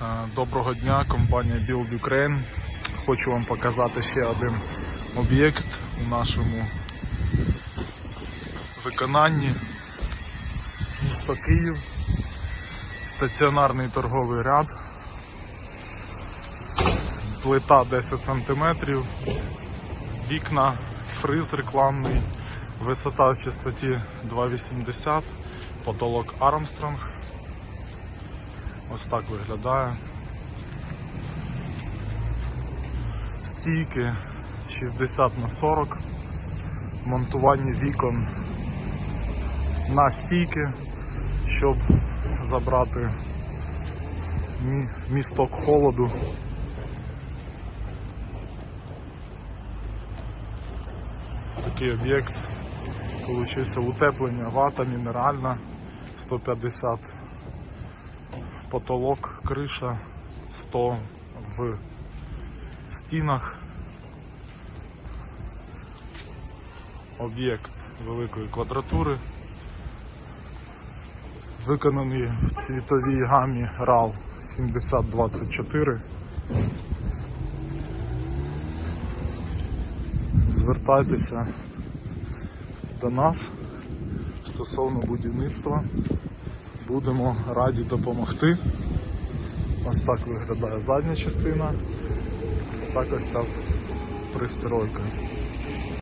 Е, Доброго дня, компанія Build Ukraine. Хочу вам показати ще один об'єкт у нашому виконанні. Місто Київ, стаціонарний торговий ряд, плита 10 см, вікна, фриз рекламний, висота в частоті 2,80, потолок Армстронг. Ось так виглядає. Стійки 60 на 40, монтування вікон на стійки, щоб забрати місток холоду. Такий об'єкт. Получився утеплення, вата мінеральна 150 потолок, криша 100 в стінах. Об'єкт великої квадратури. Виконаний в цвітовій гамі RAL 7024. Звертайтеся до нас стосовно будівництва. Будемо раді допомогти. Ось так виглядає задня частина. Так ось ця пристройка.